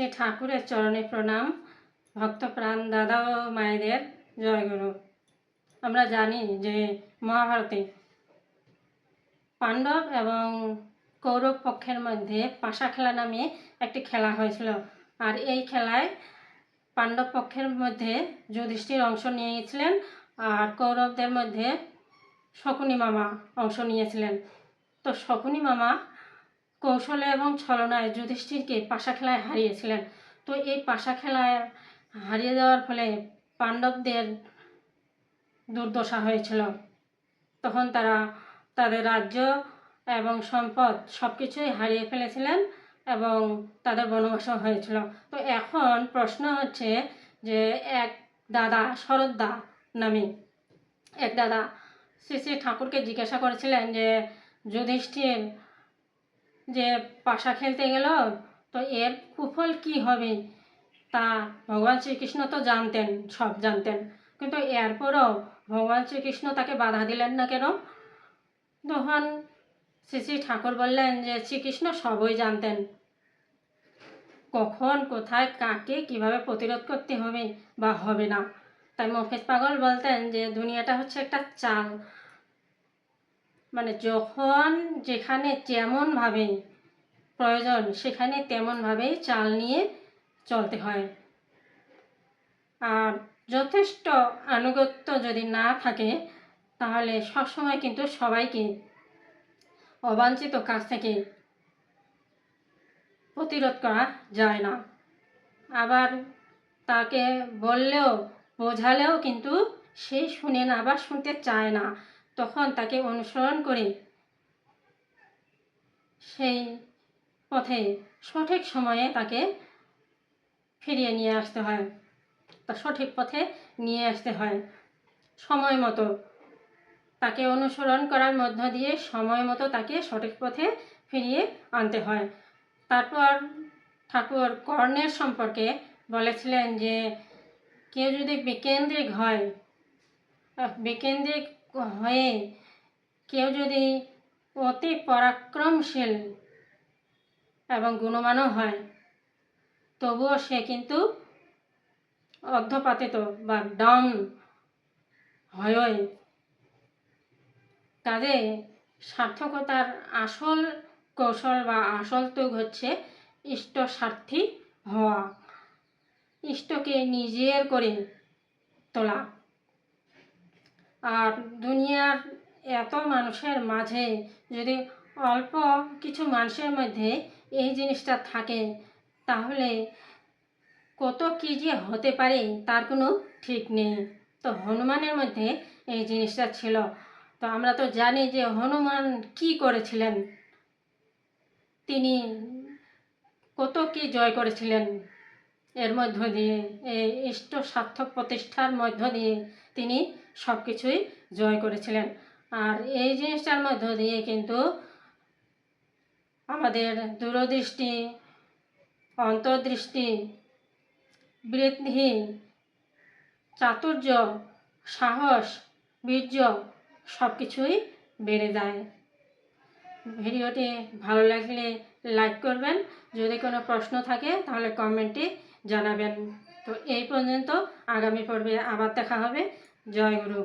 শ্রী ঠাকুরের চরণে প্রণাম। ভক্তপ্রাণ দাদা ও মায়েদের জয়গুরু। আমরা জানি যে মহাভারতে পাণ্ডব এবং কৌরব পক্ষের মধ্যে পাশা খেলা নামে একটি খেলা হয়েছিল। আর এই খেলায় পাণ্ডব পক্ষের মধ্যে যুধিষ্ঠির অংশ নিয়েছিলেন আর কৌরবদের মধ্যে শকুনি মামা অংশ নিয়েছিলেন। তো শকুনি মামা কৌশলে এবং ছলনায় যুধিষ্ঠিরকে পাশা খেলায় হারিয়েছিলেন। তো এই পাশা খেলায় হারিয়ে যাওয়ার ফলে পাণ্ডবদের দুর্দশা হয়েছিল। তখন তারা তাদের রাজ্য এবং সম্পদ সব কিছুই হারিয়ে ফেলেছিলেন এবং তাদের বনবাসও হয়েছিল। তো এখন প্রশ্ন হচ্ছে যে এক দাদা শরৎদা নামে এক দাদা শ্রী শ্রী ঠাকুরকে জিজ্ঞাসা করেছিলেন যে যুধিষ্ঠির যে পাশা খেলতে গেল, তো এর কুফল কি হবে? তা ভগবান শ্রীকৃষ্ণ তো জানতেন, সব জানতেন। কিন্তু এরপরও ভগবান শ্রীকৃষ্ণ তাকে বাধা দিলেন না কেন? তখন শ্রী শ্রী ঠাকুর বললেন যে, শ্রীকৃষ্ণ সবই জানতেন। কখন, কোথায়, কাকে, কীভাবে প্রতিরোধ করতে হবে বা হবে না? তাই মফেজ পাগল বলতেন যে, দুনিয়াটা হচ্ছে একটা চাল। মানে যখন যেখানে যেমনভাবে প্রয়োজন, সেখানে তেমনভাবেই চাল নিয়ে চলতে হয়। আর যথেষ্ট আনুগত্য যদি না থাকে, তাহলে সবসময় কিন্তু সবাইকে অবাঞ্ছিত কাজ থেকে প্রতিরোধ করা যায় না। আবার তাকে বললেও, বোঝালেও কিন্তু সে শুনে না আবার শুনতে চায় না। তখন তাকে অনুসরণ করে সেই পথে সঠিক সময়ে তাকে ফিরিয়ে নিয়ে আসতে হয়। তা সঠিক পথে নিয়ে আসতে হয়। সময় মতো তাকে অনুসরণ করার মধ্য দিয়ে সময় মতো তাকে সঠিক পথে ফিরিয়ে আনতে হয়। তারপর ঠাকুর কর্ণের সম্পর্কে বলেছিলেন যে, কেউ যদি বিকেন্দ্রিক হয়, বিকেন্দ্রিক হয়ে কেউ যদি অতি পরাক্রমশীল এবং গুণমানও হয়, তবুও সে কিন্তু অর্ধপাতিত বা ডাউন হয়ই। কাজে সার্থকতার আসল কৌশল বা আসল তুগ হচ্ছে ইষ্ট স্বার্থী হওয়া। ইষ্টকে নিজের করে তোলা। আর দুনিয়ার এত মানুষের মাঝে যদি অল্প কিছু মানুষের মধ্যে এই জিনিসটা থাকে, তাহলে কত কী যে হতে পারে তার কোনো ঠিক নেই। তো হনুমানের মধ্যে এই জিনিসটা ছিল। তো আমরা তো জানি যে হনুমান কি করেছিলেন। তিনি কত কি জয় করেছিলেন। এর মধ্য দিয়ে, এই ইষ্ট সার্থক প্রতিষ্ঠার মধ্য দিয়ে তিনি সব কিছুই জয় করেছিলেন। আর এই জিনিসটার মধ্য দিয়ে কিন্তু আমাদের দূরদৃষ্টি, অন্তর্দৃষ্টি বৃদ্ধি চাতুর্য, সাহস, বীর্য সব কিছুই বেড়ে যায়। ভিডিওটি ভালো লাগলে লাইক করবেন। যদি কোনো প্রশ্ন থাকে তাহলে কমেন্টে জানাবেন। তো এই পর্যন্ত আগামী পর্বে আবার দেখা হবে। জয় গুরু।